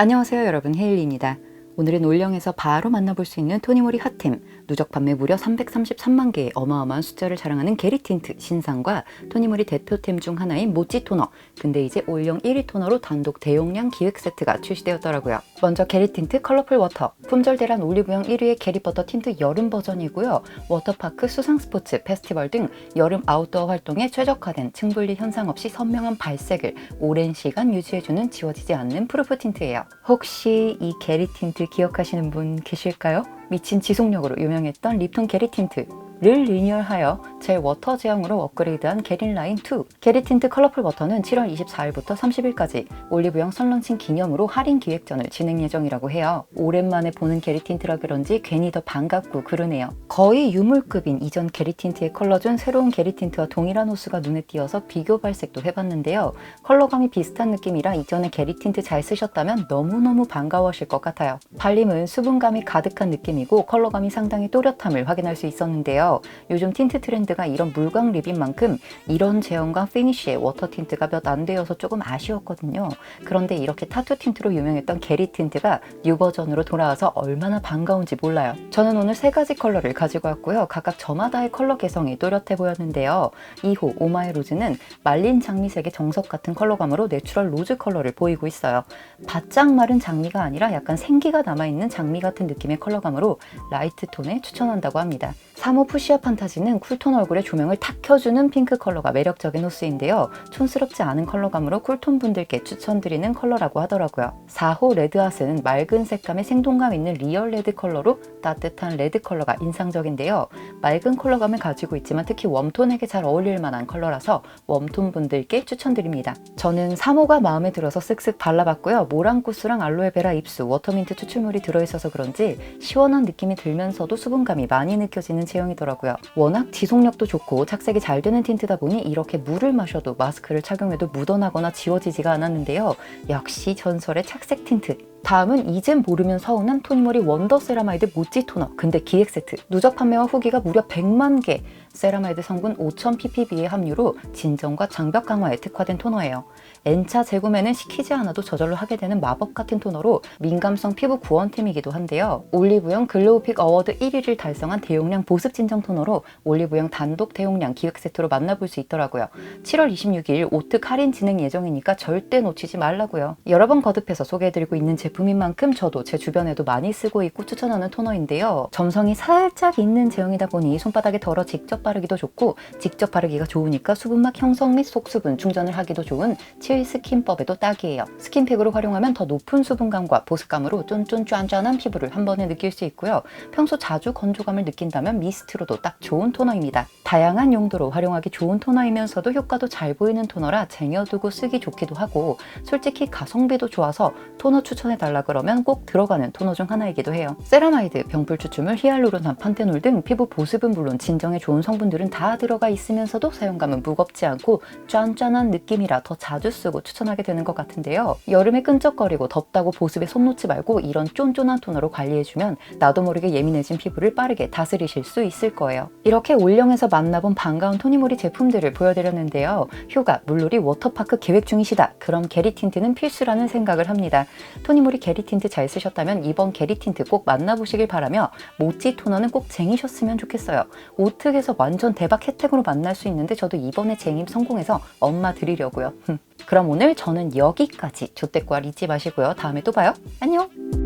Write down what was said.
안녕하세요 여러분 헤일리입니다. 오늘은 올영에서 바로 만나볼 수 있는 토니모리 핫템 누적 판매 무려 333만 개의 어마어마한 숫자를 자랑하는 게리 틴트 신상과 토니모리 대표템 중 하나인 모찌 토너 근데 이제 올영 1위 토너로 단독 대용량 기획 세트가 출시되었더라고요. 먼저 게리 틴트 컬러풀 워터 품절 대란 올리브영 1위의 게리 버터 틴트 여름 버전이고요. 워터파크 수상 스포츠 페스티벌 등 여름 아웃도어 활동에 최적화된 층분리 현상 없이 선명한 발색을 오랜 시간 유지해주는 지워지지 않는 프루프 틴트예요. 혹시 이 게리 틴트 기억하시는 분 계실까요? 미친 지속력으로 유명했던 립톤 게리 틴트 를 리뉴얼하여 젤 워터 제형으로 업그레이드한 게린 라인 2. 게리 틴트 컬러풀 워터는 7월 24일부터 30일까지 올리브영 선런칭 기념으로 할인 기획전을 진행 예정이라고 해요. 오랜만에 보는 게리 틴트라 그런지 괜히 더 반갑고 그러네요. 거의 유물급인 이전 게리 틴트의 컬러 중 새로운 게리 틴트와 동일한 호수가 눈에 띄어서 비교 발색도 해봤는데요. 컬러감이 비슷한 느낌이라 이전에 게리 틴트 잘 쓰셨다면 너무너무 반가워하실 것 같아요. 발림은 수분감이 가득한 느낌이고 컬러감이 상당히 또렷함을 확인할 수 있었는데요. 요즘 틴트 트렌드가 이런 물광 립인 만큼 이런 제형과 피니쉬의 워터 틴트가 몇 안 되어서 조금 아쉬웠거든요. 그런데 이렇게 타투 틴트로 유명했던 게리 틴트가 뉴 버전으로 돌아와서 얼마나 반가운지 몰라요. 저는 오늘 세 가지 컬러를 가지고 왔고요. 각각 저마다의 컬러 개성이 또렷해 보였는데요. 2호 오마이 로즈는 말린 장미색의 정석 같은 컬러감으로 내추럴 로즈 컬러를 보이고 있어요. 바짝 마른 장미가 아니라 약간 생기가 남아있는 장미 같은 느낌의 컬러감으로 라이트 톤에 추천한다고 합니다. 3호 푸시아 판타지는 쿨톤 얼굴에 조명을 탁 켜주는 핑크 컬러가 매력적인 호스인데요. 촌스럽지 않은 컬러감으로 쿨톤 분들께 추천드리는 컬러라고 하더라고요. 4호 레드아스는 맑은 색감의 생동감 있는 리얼 레드 컬러로 따뜻한 레드 컬러가 인상적인데요. 맑은 컬러감을 가지고 있지만 특히 웜톤에게 잘 어울릴 만한 컬러라서 웜톤 분들께 추천드립니다. 저는 3호가 마음에 들어서 쓱쓱 발라봤고요. 모랑구스랑 알로에베라 입수, 워터민트 추출물이 들어있어서 그런지 시원한 느낌이 들면서도 수분감이 많이 느껴지는 제형이더라고요. 워낙 지속력도 좋고 착색이 잘 되는 틴트다 보니 이렇게 물을 마셔도 마스크를 착용해도 묻어나거나 지워지지가 않았는데요. 역시 전설의 착색 틴트. 다음은 이젠 모르면 서운한 토니모리 원더 세라마이드 모찌 토너 근데 기획 세트 누적 판매와 후기가 무려 100만 개 세라마이드 성분 5000ppb의 함유로 진정과 장벽 강화에 특화된 토너예요. N차 재구매는 시키지 않아도 저절로 하게 되는 마법 같은 토너로 민감성 피부 구원템이기도 한데요. 올리브영 글로우픽 어워드 1위를 달성한 대용량 보습 진정 토너로 올리브영 단독 대용량 기획 세트로 만나볼 수 있더라고요. 7월 26일 오특 할인 진행 예정이니까 절대 놓치지 말라고요. 여러 번 거듭해서 소개해드리고 있는 제품인 만큼 저도 제 주변에도 많이 쓰고 있고 추천하는 토너인데요. 점성이 살짝 있는 제형이다 보니 손바닥에 덜어 직접 바르기도 좋고 직접 바르기가 좋으니까 수분막 형성 및 속수분 충전을 하기도 좋은 칠 스킨법에도 딱이에요. 스킨팩으로 활용하면 더 높은 수분감과 보습감으로 쫀쫀 쫀쫀한 피부를 한 번에 느낄 수 있고요. 평소 자주 건조감을 느낀다면 미스트로도 딱 좋은 토너입니다. 다양한 용도로 활용하기 좋은 토너이면서도 효과도 잘 보이는 토너라 쟁여두고 쓰기 좋기도 하고 솔직히 가성비도 좋아서 토너 추천해 달라 그러면 꼭 들어가는 토너 중 하나이기도 해요. 세라마이드, 병풀 추출물, 히알루론산, 판테놀 등 피부 보습은 물론 진정에 좋은 성 분들은 다 들어가 있으면서도 사용감은 무겁지 않고 짠짠한 느낌이라 더 자주 쓰고 추천하게 되는 것 같은데요. 여름에 끈적거리고 덥다고 보습에 손 놓지 말고 이런 쫀쫀한 토너로 관리해주면 나도 모르게 예민해진 피부를 빠르게 다스리실 수 있을 거예요. 이렇게 올영에서 만나본 반가운 토니모리 제품들을 보여드렸는데요. 휴가, 물놀이, 워터파크 계획 중이시다. 그럼 게리 틴트는 필수라는 생각을 합니다. 토니모리 게리 틴트 잘 쓰셨다면 이번 게리 틴트 꼭 만나보시길 바라며 모찌 토너는 꼭 쟁이셨으면 좋겠어요. 오특에서 완전 대박 혜택으로 만날 수 있는데 저도 이번에 쟁임 성공해서 엄마 드리려고요. 그럼 오늘 저는 여기까지 조떼과 잊지 마시고요. 다음에 또 봐요. 안녕!